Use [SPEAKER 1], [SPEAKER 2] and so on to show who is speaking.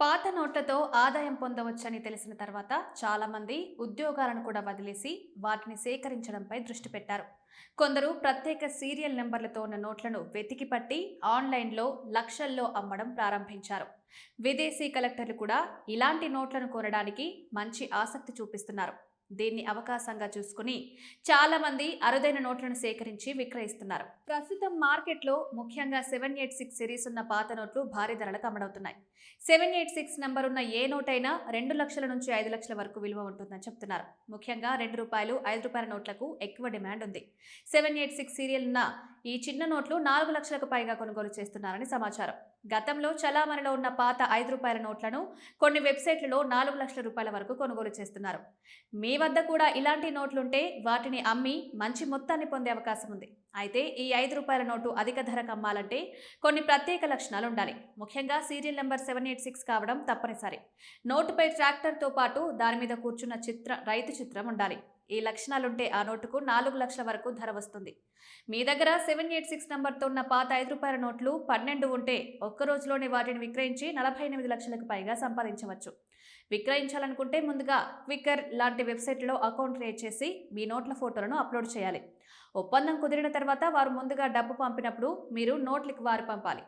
[SPEAKER 1] పాత నోట్లతో ఆదాయం పొందవచ్చని తెలిసిన తర్వాత చాలామంది ఉద్యోగాలను కూడా వదిలేసి వాటిని సేకరించడంపై దృష్టి పెట్టారు. కొందరు ప్రత్యేక సీరియల్ నెంబర్లతో ఉన్న నోట్లను వెతికి పట్టి ఆన్లైన్లో లక్షల్లో అమ్మడం ప్రారంభించారు. విదేశీ కలెక్టర్లు కూడా ఇలాంటి నోట్లను కొనడానికి మంచి ఆసక్తి చూపిస్తున్నారు. దీన్ని అవకాశంగా చూసుకుని చాలా మంది అరుదైన నోట్లను సేకరించి విక్రయిస్తున్నారు. ప్రస్తుతం మార్కెట్లో ముఖ్యంగా సెవెన్ ఎయిట్ సిక్స్ సిరీస్ ఉన్న పాత నోట్లు భారీ ధరలకు అమ్మడవుతున్నాయి సెవెన్ ఎయిట్ సిక్స్ నెంబర్ ఉన్న ఏ నోట్ అయినా రెండు లక్షల నుంచి ఐదు లక్షల వరకు విలువ ఉంటుందని చెప్తున్నారు. ముఖ్యంగా రెండు రూపాయలు ఐదు రూపాయల నోట్లకు ఎక్కువ డిమాండ్ ఉంది. సెవెన్ ఎయిట్ సిక్స్ సీరియల్ ఉన్న ఈ చిన్న నోట్లు నాలుగు లక్షలకు పైగా కొనుగోలు చేస్తున్నారని సమాచారం. గతంలో చలామణిలో ఉన్న పాత ఐదు రూపాయల నోట్లను కొన్ని వెబ్సైట్లలో నాలుగు లక్షల రూపాయల వరకు కొనుగోలు చేస్తున్నారు. మీ వద్ద కూడా ఇలాంటి నోట్లుంటే వాటిని అమ్మి మంచి మొత్తాన్ని పొందే అవకాశం ఉంది. అయితే ఈ ఐదు రూపాయల నోటు అధిక ధరకు అమ్మాలంటే కొన్ని ప్రత్యేక లక్షణాలు ఉండాలి. ముఖ్యంగా serial number seven eight six కావడం తప్పనిసరి. నోటుపై ట్రాక్టర్తో పాటు దాని మీద కూర్చున్న చిత్ర రైతు చిత్రం ఉండాలి. ఈ లక్షణాలుంటే ఆ నోటుకు నాలుగు లక్షల వరకు ధర వస్తుంది. మీ దగ్గర సెవెన్ ఎయిట్ సిక్స్ నెంబర్తో ఉన్న పాత ఐదు రూపాయల నోట్లు పన్నెండు ఉంటే ఒక్క రోజులోనే వాటిని విక్రయించి నలభై ఎనిమిది లక్షలకు పైగా సంపాదించవచ్చు. విక్రయించాలనుకుంటే ముందుగా క్విక్కర్ లాంటి వెబ్సైట్లో అకౌంట్ క్రియేట్ చేసి మీ నోట్ల ఫోటోలను అప్లోడ్ చేయాలి. ఒప్పందం కుదిరిన తర్వాత వారు ముందుగా డబ్బు పంపినప్పుడు మీరు నోట్లకు వారు పంపాలి.